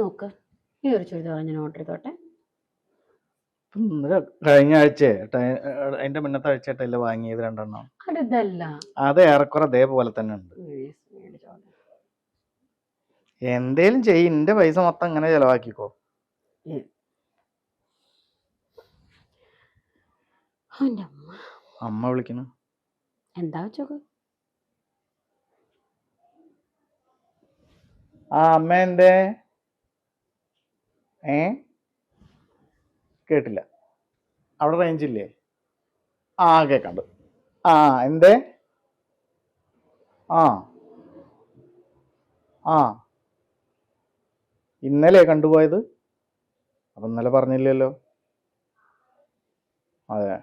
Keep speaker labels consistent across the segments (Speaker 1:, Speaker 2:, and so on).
Speaker 1: നോക്ക്. ഈ ഒരു ചുരിദാർ ഞാൻ ഓർഡർ ചെയ്തോട്ടെ.
Speaker 2: കഴിഞ്ഞ ആഴ്ച അതിന്റെ മുന്നത്തെ ആഴ്ചയായിട്ടല്ലേ വാങ്ങിയത് രണ്ടെണ്ണം?
Speaker 1: അടുത്തല്ല
Speaker 2: അത് ഏറെക്കുറെ അതേപോലെ തന്നെ ഉണ്ട്. എന്തേലും ചെയ്യ് എന്റെ പൈസ മൊത്തം അങ്ങനെ ചെലവാക്കിക്കോ.
Speaker 1: അമ്മ.
Speaker 2: വിളിക്കണ. വിളിക്കുന്നു
Speaker 1: എന്താ വെച്ചോക്ക്?
Speaker 2: ആ അമ്മ എന്തേ? ഏ? കേട്ടില്ല. അവിടെ റേഞ്ച് ഇല്ലേ? ആ കേക്കണ്ട് ആ എന്തേ? ആ. ആ. ഇന്നലെ കണ്ടുപോയത്? അപ്പൊ ഇന്നലെ പറഞ്ഞില്ലല്ലോ. അതെ.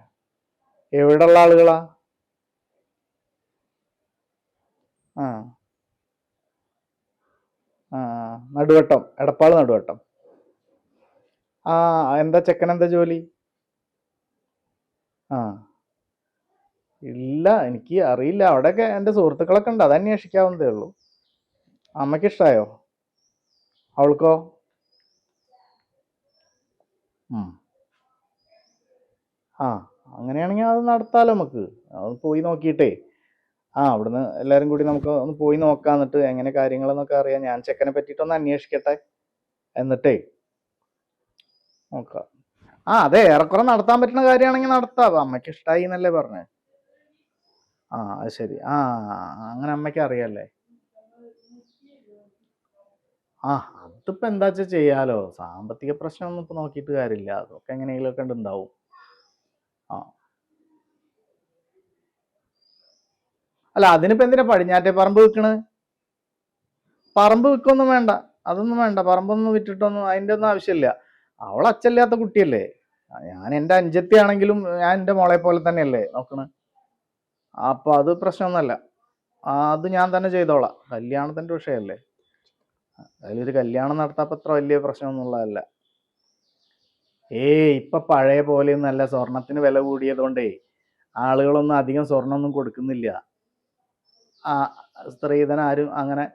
Speaker 2: എവിടെയുള്ള ആളുകളാ? ആ. ആ നടുവട്ടം. എടപ്പാൾ നടുവട്ടം. ആ എന്താ ചെക്കൻ എന്താ ജോലി? ആ. ഇല്ല എനിക്ക് അറിയില്ല. അവിടെയൊക്കെ എന്റെ സുഹൃത്തുക്കളൊക്കെ ഉണ്ട്. അത് അന്വേഷിക്കാവുന്നതേ ഉള്ളൂ. അമ്മയ്ക്ക് ഇഷ്ടായോ? അവൾക്കോ. ആ അങ്ങനെയാണെങ്കിൽ അത് നടത്താലോ നമുക്ക്. അത് പോയി നോക്കിയിട്ടേ. ആ അവിടുന്ന് എല്ലാരും കൂടി നമുക്ക് ഒന്ന് പോയി നോക്കാം എന്നിട്ട് എങ്ങനെ കാര്യങ്ങളെന്നൊക്കെ അറിയാം. ഞാൻ ചെക്കനെ പറ്റിയിട്ടൊന്ന് അന്വേഷിക്കട്ടെ. എന്നിട്ടേ. നോക്കാം. ആ അതെ ഏറെക്കുറെ നടത്താൻ പറ്റുന്ന കാര്യമാണെങ്കിൽ നടത്താം. അമ്മയ്ക്ക് ഇഷ്ടമായി എന്നല്ലേ പറഞ്ഞേ. ആ അത് ശരി. ആ അങ്ങനെ അമ്മയ്ക്ക് അറിയാല്ലേ? ആ അതിപ്പോ എന്താ വെച്ചാൽ ചെയ്യാലോ? സാമ്പത്തിക പ്രശ്നമൊന്നും ഇപ്പൊ നോക്കിയിട്ട് കാര്യമില്ല. അതൊക്കെ എങ്ങനെയെങ്കിലും ഒക്കെ ഉണ്ടാവും ആ. അല്ല അതിനിപ്പോ എന്തിനാ പടിഞ്ഞാറ്റേ പറമ്പ് വിൽക്കണ് പറമ്പ് വിൽക്കൊന്നും വേണ്ട. അതൊന്നും വേണ്ട. പറമ്പൊന്നും വിറ്റിട്ടൊന്നും അതിന്റെ ഒന്നും ആവശ്യമില്ല. അവൾ അച്ഛല്ലാത്ത കുട്ടിയല്ലേ? ഞാൻ എന്റെ അഞ്ചത്തി ആണെങ്കിലും ഞാൻ എന്റെ മോളെ പോലെ തന്നെയല്ലേ നോക്കണ്. അപ്പൊ അത് പ്രശ്നമൊന്നുമല്ല. അത് ഞാൻ തന്നെ ചെയ്തോളാം. കല്യാണത്തിന്റെ വിഷയമല്ലേ? ഒരു കല്യാണം നടത്താൻ അത്ര വലിയ പ്രശ്നമൊന്നുള്ളതല്ല ഏ ഇപ്പൊ പഴയ പോലെയൊന്നല്ല സ്വർണത്തിന് വില കൂടിയതുകൊണ്ടേ ആളുകളൊന്നും അധികം സ്വർണമൊന്നും കൊടുക്കുന്നില്ല. ആ സ്ത്രീധനം ആരും അങ്ങനെ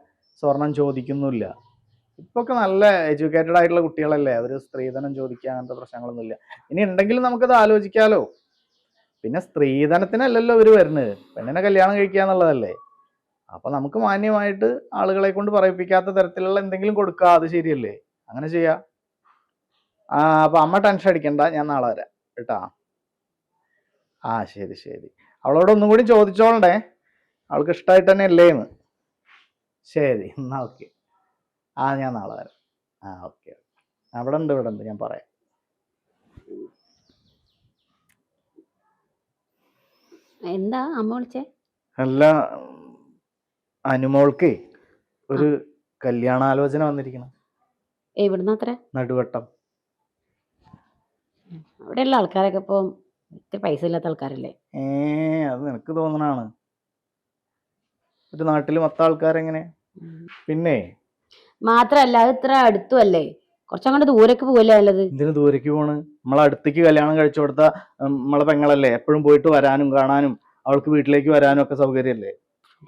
Speaker 2: സ്വർണം ചോദിക്കുന്നില്ല ഇപ്പൊക്കെ നല്ല എഡ്യൂക്കേറ്റഡ് ആയിട്ടുള്ള കുട്ടികളല്ലേ? അവർ സ്ത്രീധനം ചോദിക്കുക അങ്ങനത്തെ പ്രശ്നങ്ങളൊന്നും ഇല്ല ഇനി ഉണ്ടെങ്കിലും നമുക്കത് ആലോചിക്കാലോ. പിന്നെ സ്ത്രീധനത്തിനല്ലല്ലോ ഇവർ വരുന്നത്. പെണ്ണിനെ കല്യാണം കഴിക്കുക എന്നുള്ളതല്ലേ. അപ്പൊ നമുക്ക് മാന്യമായിട്ട് ആളുകളെ കൊണ്ട് പറയിപ്പിക്കാത്ത തരത്തിലുള്ള എന്തെങ്കിലും കൊടുക്കുക അത് ശരിയല്ലേ? അങ്ങനെ ചെയ്യാ. ആ അപ്പൊ അമ്മ ടെൻഷൻ അടിക്കണ്ട. ഞാൻ നാളെ വരാം. കേട്ടാ? ആ ശരി ശരി. അവളോട് ഒന്നും കൂടി ചോദിച്ചോളണ്ടേ അവൾക്ക് ഇഷ്ടമായിട്ട് തന്നെ അല്ലേന്ന് ശരി എന്നാ ഓക്കെ. ആ ഞാൻ നാളെ വരാം. ആ ഓക്കെ അവിടെ ഉണ്ട് ഇവിടെ ഉണ്ട് ഞാൻ പറയാം.
Speaker 1: എന്താ അമ്മ വിളിച്ചേ?
Speaker 2: അല്ല അനുമോൾക്ക് ഒരു കല്യാണാലോചന വന്നിരിക്കണം.
Speaker 1: എവിടുന്ന അത്ര?
Speaker 2: നടുവട്ടം.
Speaker 1: അവിടെയുള്ള ആൾക്കാരൊക്കെ ഇപ്പൊ ഇത്തിരി പൈസ ഇല്ലാത്ത ആൾക്കാരല്ലേ?
Speaker 2: ഏ അത് നിനക്ക് തോന്നണാണ്. ഒരു നാട്ടിൽ മൊത്തം ആൾക്കാരെങ്ങനെ? പിന്നെ
Speaker 1: മാത്രല്ല അത് ഇത്ര അടുത്തുമല്ലേ കുറച്ചങ്ങോട്ട് ദൂരേക്ക് പോവല്ലേ നല്ലത്?
Speaker 2: എന്തിനു ദൂരേക്ക് പോണ്? നമ്മളെ അടുത്തേക്ക് കല്യാണം കഴിച്ചു കൊടുത്ത നമ്മളെ പെങ്ങളല്ലേ? എപ്പോഴും പോയിട്ട് വരാനും കാണാനും അവൾക്ക് വീട്ടിലേക്ക് വരാനും ഒക്കെ സൗകര്യമല്ലേ?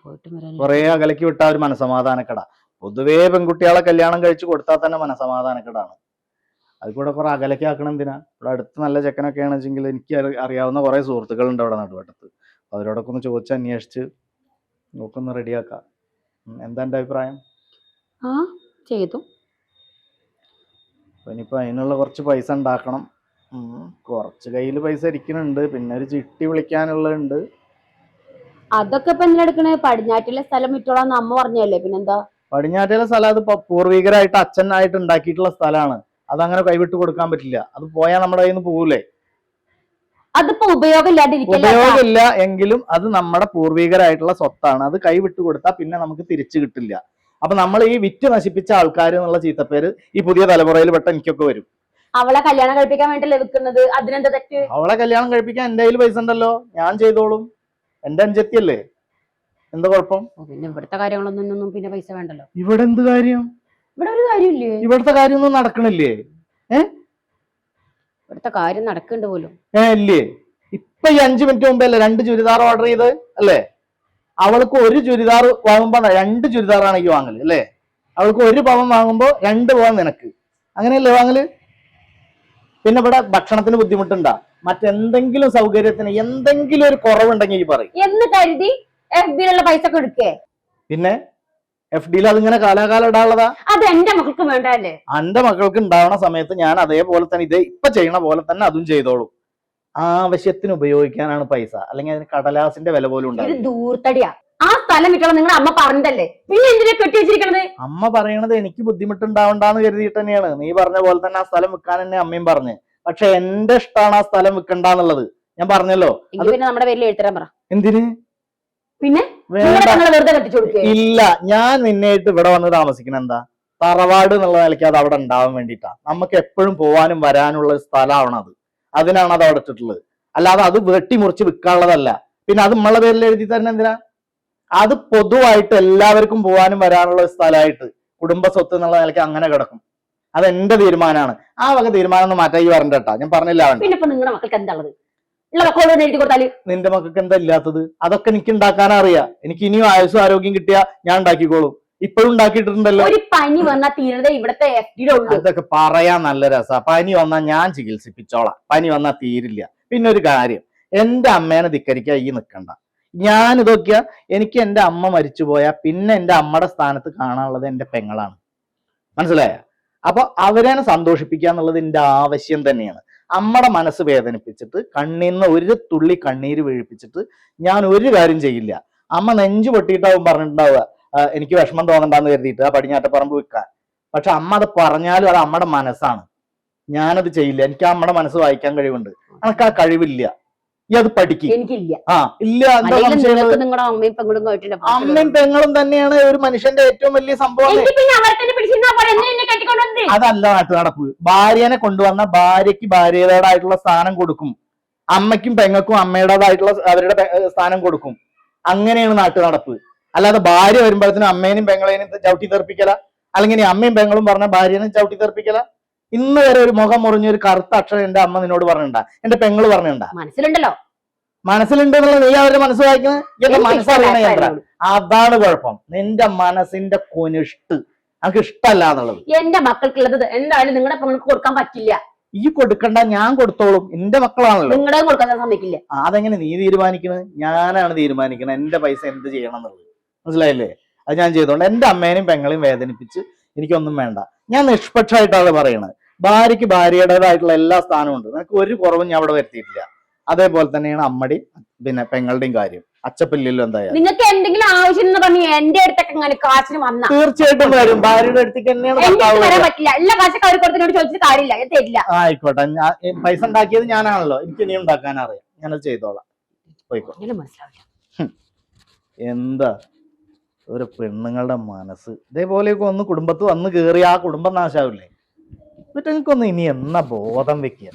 Speaker 1: പോയിട്ട് വരാൻ
Speaker 2: കുറെ അകലേക്ക് വിട്ടാ ഒരു മനസമാധാനക്കട. പൊതുവേ പെൺകുട്ടികളെ കല്യാണം കഴിച്ചു കൊടുത്താൽ തന്നെ മനസമാധാനക്കടാണ്. അത് കൂടെ കുറെ അകലേക്ക് ആക്കണം എന്തിനാ? ഇവിടെ അടുത്ത് നല്ല ചെക്കനൊക്കെ ആണെച്ചെങ്കിൽ എനിക്ക് അറി- അറിയാവുന്ന കുറെ സുഹൃത്തുക്കളുണ്ട് അവിടെ നടുവട്ടത്ത്. അവരോടൊക്കെ ഒന്ന് ചോദിച്ച് അന്വേഷിച്ച് നോക്കൊന്ന് റെഡിയാക്കാം. എന്താ എന്റെ അഭിപ്രായം?
Speaker 1: ആ? ചെയ്തു.
Speaker 2: ഇനിയിപ്പോൾ ഇനിയിപ്പോ അതിനുള്ള കുറച്ച് പൈസ ഉണ്ടാക്കണം. കുറച്ച് കയ്യിൽ പൈസ ഇരിക്കുന്നുണ്ട്. പിന്നെ ഒരു ചിട്ടി വിളിക്കാനുള്ളതുണ്ട്.
Speaker 1: അതൊക്കെ ഇപ്പൊ എന്തിനെടുക്കണേ പടിഞ്ഞാറ്റിലെ സ്ഥലം വിറ്റോളാന്ന് അമ്മ പറഞ്ഞല്ലേ പിന്നെന്താ?
Speaker 2: പടിഞ്ഞാറ്റിലെ സ്ഥലം അത് പൂർവികരായിട്ട് അച്ഛനായിട്ട് ഉണ്ടാക്കിയിട്ടുള്ള സ്ഥലമാണ്. അതങ്ങനെ കൈവിട്ട് കൊടുക്കാൻ പറ്റില്ല. അത് പോയാൽ നമ്മുടെ കയ്യിൽ നിന്ന് പോകൂലേ
Speaker 1: അതിപ്പോ ഉപയോഗം
Speaker 2: ഉപയോഗമില്ല എങ്കിലും അത് നമ്മുടെ പൂർവികരായിട്ടുള്ള സ്വത്താണ്. അത് കൈവിട്ട് കൊടുത്താൽ പിന്നെ നമുക്ക് തിരിച്ചു കിട്ടില്ല. അപ്പൊ നമ്മൾ ഈ വിറ്റ് നശിപ്പിച്ച ആൾക്കാർ എന്നുള്ള ചീത്തപ്പേര് ഈ പുതിയ തലമുറയിൽ പെട്ട എനിക്കൊക്കെ വരും.
Speaker 1: അവളെ കല്യാണം കഴിപ്പിക്കാൻ വേണ്ടി വിൽക്കുന്നത്? അതിനെന്താ തെറ്റ്?
Speaker 2: അവളെ കല്യാണം കഴിപ്പിക്കാൻ എന്റെ കയ്യിൽ പൈസ ഉണ്ടല്ലോ. ഞാൻ ചെയ്തോളും. എന്റെ അഞ്ചത്തിയല്ലേ? എന്താ കുഴപ്പം?
Speaker 1: പിന്നെ ഇവിടുത്തെ കാര്യങ്ങളൊന്നും പിന്നെ പൈസ വേണ്ടല്ലോ.
Speaker 2: ഇവിടെ എന്ത് കാര്യം?
Speaker 1: ഇവിടെ ഒരു കാര്യമില്ലേ?
Speaker 2: ഇവിടുത്തെ കാര്യമൊന്നും നടക്കണില്ലേ?
Speaker 1: ഇവിടുത്തെ കാര്യം നടക്കുന്നുണ്ട് പോലും.
Speaker 2: ഏ ഇല്ലേ? ഇപ്പൊ ഈ അഞ്ചു മിനിറ്റ് മുമ്പേ അല്ലേ രണ്ട് ചുരിദാർ ഓർഡർ ചെയ്ത് അല്ലേ? അവൾക്ക് ഒരു ചുരിദാർ വാങ്ങുമ്പോ രണ്ട് ചുരിദാറാണ് ഈ വാങ്ങൽ അല്ലേ? അവൾക്ക് ഒരു പവൻ വാങ്ങുമ്പോൾ രണ്ട് പവൻ നിനക്ക്. അങ്ങനെയല്ലേ വാങ്ങൽ? പിന്നെ ഇവിടെ ഭക്ഷണത്തിന് ബുദ്ധിമുട്ടുണ്ടാ. മറ്റെന്തെങ്കിലും സൗകര്യത്തിന് എന്തെങ്കിലും ഒരു കുറവുണ്ടെങ്കിൽ ഈ പറയും.
Speaker 1: എന്ന് കരുതി എഫ് ബിയിലുള്ള പൈസ ഒക്കെ
Speaker 2: പിന്നെ എഫ് ഡിയിൽ അതിങ്ങനെ കാലാകാലം ഇടാനുള്ളതാ?
Speaker 1: അത് എന്റെ മക്കൾക്ക് വേണ്ടല്ലേ
Speaker 2: എന്റെ മക്കൾക്ക് ഉണ്ടാവണ സമയത്ത് ഞാൻ അതേപോലെ തന്നെ ഇതേ ഇപ്പൊ ചെയ്യണ പോലെ തന്നെ അതും ചെയ്തോളും. ആവശ്യത്തിന് ഉപയോഗിക്കാനാണ് പൈസ. അല്ലെങ്കിൽ അതിന് കടലാസിന്റെ വില പോലും ഉണ്ടാവും
Speaker 1: ദൂർത്തടിയാ. ആ സ്ഥലം വിട്ടോളം നിങ്ങളുടെ അമ്മ പറഞ്ഞതല്ലേ? പിന്നെ എന്തിനാ കെട്ടി വെച്ചിരിക്കണത്?
Speaker 2: അമ്മ പറയണത് എനിക്ക് ബുദ്ധിമുട്ടുണ്ടാവണ്ടെന്ന് കരുതിയിട്ട് തന്നെയാണ്. നീ പറഞ്ഞ പോലെ തന്നെ ആ സ്ഥലം വിൽക്കാൻ തന്നെ അമ്മയും പറഞ്ഞു. പക്ഷെ എന്റെ ഇഷ്ടമാണ് ആ സ്ഥലം വിൽക്കണ്ടെന്നുള്ളത്. ഞാൻ പറഞ്ഞല്ലോ.
Speaker 1: പിന്നെ നമ്മുടെ പേരിൽ എഴുത്തരാൻ പറ.
Speaker 2: എന്തിന്?
Speaker 1: പിന്നെ?
Speaker 2: ഇല്ല. ഞാൻ നിന്നായിട്ട് ഇവിടെ വന്ന് താമസിക്കണ എന്താ? തറവാട് എന്നുള്ള നിലയ്ക്ക് അത് അവിടെ ഉണ്ടാവാൻ വേണ്ടിട്ടാ നമുക്ക് എപ്പോഴും പോവാനും വരാനുള്ള സ്ഥലമാണ് അത് അതിനാണ് അത് അവിടെ ഇട്ടിട്ടുള്ളത്. അല്ലാതെ അത് വെട്ടിമുറിച്ച് വിൽക്കാനുള്ളതല്ല. പിന്നെ അത് നമ്മളെ പേരിൽ എഴുതി തന്നെ എന്തിനാ? അത് പൊതുവായിട്ട് എല്ലാവർക്കും പോകാനും വരാനുള്ള ഒരു സ്ഥലമായിട്ട് കുടുംബ സ്വത്ത് എന്നുള്ള നിലയ്ക്ക് അങ്ങനെ കിടക്കും. അത് എന്റെ തീരുമാനമാണ്. ആ വക തീരുമാനം ഒന്ന് മാറ്റായി വരണ്ട കേട്ടാ. ഞാൻ പറഞ്ഞില്ല
Speaker 1: പിന്നെ നിങ്ങളുടെ മക്കൾക്ക്
Speaker 2: നിന്റെ മക്കൾക്ക് എന്താ ഇല്ലാത്തത്? അതൊക്കെ എനിക്ക് ഉണ്ടാക്കാൻ അറിയാം എനിക്ക് ഇനിയും ആയുസ്സും ആരോഗ്യം കിട്ടിയാ ഞാൻ ഉണ്ടാക്കിക്കോളും. ഇപ്പോഴും ഉണ്ടാക്കിയിട്ടുണ്ടല്ലോ?
Speaker 1: ഒരു പനി വന്നാ തീരുന്നത് ഇവിടത്തെ
Speaker 2: അതൊക്കെ പറയാൻ നല്ല രസാ. പനി വന്നാ ഞാൻ ചികിത്സിപ്പിച്ചോളാം. പനി വന്നാ തീരില്ല. പിന്നെ ഒരു കാര്യം. എന്റെ അമ്മേനെ ധിക്കരിക്കാൻ ഈ നിൽക്കണ്ട ഞാൻ ഇതൊക്കെയാ എനിക്ക് എന്റെ അമ്മ മരിച്ചു പോയാ പിന്നെ എന്റെ അമ്മയുടെ സ്ഥാനത്ത് കാണാനുള്ളത് എന്റെ പെങ്ങളാണ്. മനസ്സിലായ? അപ്പൊ അവരെ സന്തോഷിപ്പിക്കുക എന്നുള്ളത് എന്റെ ആവശ്യം തന്നെയാണ്. അമ്മയുടെ മനസ്സ് വേദനിപ്പിച്ചിട്ട് കണ്ണീന്ന് ഒരു തുള്ളി കണ്ണീര് വീഴിപ്പിച്ചിട്ട് ഞാൻ ഒരു കാര്യം ചെയ്യില്ല. അമ്മ നെഞ്ചു പൊട്ടിയിട്ടാവും പറഞ്ഞിട്ടുണ്ടാവുക. "ആ, എനിക്ക് വിഷമം തോന്നണ്ടെന്ന് കരുതിയിട്ട് ആ പടിഞ്ഞാറ്റപ്പറമ്പ് വിൽക്കാൻ. പക്ഷെ അമ്മ അത് പറഞ്ഞാലും അത് അമ്മയുടെ മനസ്സാണ്. ഞാനത് ചെയ്യില്ല. എനിക്ക് അമ്മയുടെ മനസ്സ് വായിക്കാൻ കഴിവുണ്ട്. എനിക്ക് ആ കഴിവില്ല. ഈ അത് പഠിക്കും.
Speaker 1: എനിക്കില്ല.
Speaker 2: ആ ഇല്ല
Speaker 1: അമ്മയും പെങ്ങളും
Speaker 2: തന്നെയാണ് ഒരു മനുഷ്യന്റെ ഏറ്റവും വലിയ സംഭവം അതല്ല നാട്ടു നടപ്പ് ഭാര്യനെ കൊണ്ടുവന്ന ഭാര്യക്ക് ഭാര്യയുടേതായിട്ടുള്ള സ്ഥാനം കൊടുക്കും. അമ്മയ്ക്കും പെങ്ങൾക്കും അമ്മയുടേതായിട്ടുള്ള അവരുടെ സ്ഥാനം കൊടുക്കും. അങ്ങനെയാണ് നാട്ടു നടപ്പ് അല്ലാതെ ഭാര്യ വരുമ്പോഴത്തേനും അമ്മേനും പെങ്ങളേനും ചവിട്ടി തെറിപ്പിക്കല. അല്ലെങ്കിൽ അമ്മയും പെങ്ങളും പറഞ്ഞ ഭാര്യനും ചവിട്ടി തെറിപ്പിക്കല. ഇന്ന് വരെ ഒരു മുഖം മുറിഞ്ഞ ഒരു കറുത്ത അക്ഷരം എന്റെ അമ്മ നിന്നോട് പറഞ്ഞിട്ടുണ്ടാ. എന്റെ പെങ്ങൾ പറഞ്ഞിട്ടുണ്ടാ.
Speaker 1: മനസ്സിലുണ്ടല്ലോ.
Speaker 2: മനസ്സിലുണ്ട് എന്നുള്ള നീ അവരുടെ മനസ്സ് വായിക്കുന്നത്
Speaker 1: എനിക്ക്
Speaker 2: മനസ്സറിയണ യന്ത്ര അതാണ് കുഴപ്പം. നിന്റെ മനസ്സിന്റെ കൊനിഷ്ട്. നമുക്ക് ഇഷ്ടമല്ല എന്നുള്ളത്.
Speaker 1: എന്റെ മക്കൾക്കുള്ളത് എന്തായാലും നിങ്ങളുടെ പെങ്ങൾക്ക് കൊടുക്കാൻ പറ്റില്ല.
Speaker 2: ഈ കൊടുക്കണ്ട ഞാൻ കൊടുത്തോളും. എന്റെ മക്കളാണല്ലോ.
Speaker 1: നിങ്ങളുടെ കൊടുക്കാൻ സമ്മതിക്കില്ല.
Speaker 2: അതെങ്ങനെ നീ തീരുമാനിക്കുന്നത് ഞാനാണ് തീരുമാനിക്കുന്നത് എന്റെ പൈസ എന്ത് ചെയ്യണം എന്നുള്ളത്? മനസ്സിലായില്ലേ? അത് ഞാൻ ചെയ്തോണ്ട് എന്റെ അമ്മേനെയും പെങ്ങളെയും വേദനിപ്പിച്ച് എനിക്കൊന്നും വേണ്ട. ഞാൻ നിഷ്പക്ഷമായിട്ടാണ് പറയുന്നത് ഭാര്യയ്ക്ക് ഭാര്യയുടേതായിട്ടുള്ള എല്ലാ സ്ഥാനവും ഉണ്ട്. നിനക്ക് ഒരു കുറവും ഞാൻ അവിടെ വരുത്തിയിട്ടില്ല. അതേപോലെ തന്നെയാണ് അമ്മടി പിന്നെ പെങ്ങളുടെയും കാര്യം. അച്ചപ്പില്ലല്ലോ എന്തായാലും.
Speaker 1: നിങ്ങൾക്ക് എന്തെങ്കിലും ആവശ്യം എന്ന് പറഞ്ഞ് എന്റെ അടുത്തൊക്കെ ഇങ്ങനെ കാശിന് വന്ന.
Speaker 2: തീർച്ചയായിട്ടും വരും. ഭാര്യയുടെ അടുത്തേക്ക് തന്നെയാണ്
Speaker 1: പറ്റില്ല. എല്ലാ കാശൊക്കെ അവർ ചോദിച്ചിട്ട് കാര്യമില്ല. ഞാൻ തരില്ല.
Speaker 2: ആയിക്കോട്ടെ. പൈസ ഉണ്ടാക്കിയത് ഞാനാണല്ലോ. എനിക്ക് ഇനി ഉണ്ടാക്കാൻ അറിയാം ഞാനത് ചെയ്തോളാം. പോയിക്കോ.
Speaker 1: മനസ്സിലാവില്ല.
Speaker 2: എന്താ? ഒരു പെണ്ണുങ്ങളുടെ മനസ്സ്. ഇതേപോലെയൊക്കെ ഒന്ന് കുടുംബത്ത് വന്ന് കയറി ആ കുടുംബം നാശാവില്ലേ എന്നിട്ട് ഇനി എന്നാ ബോധം വെക്കുക?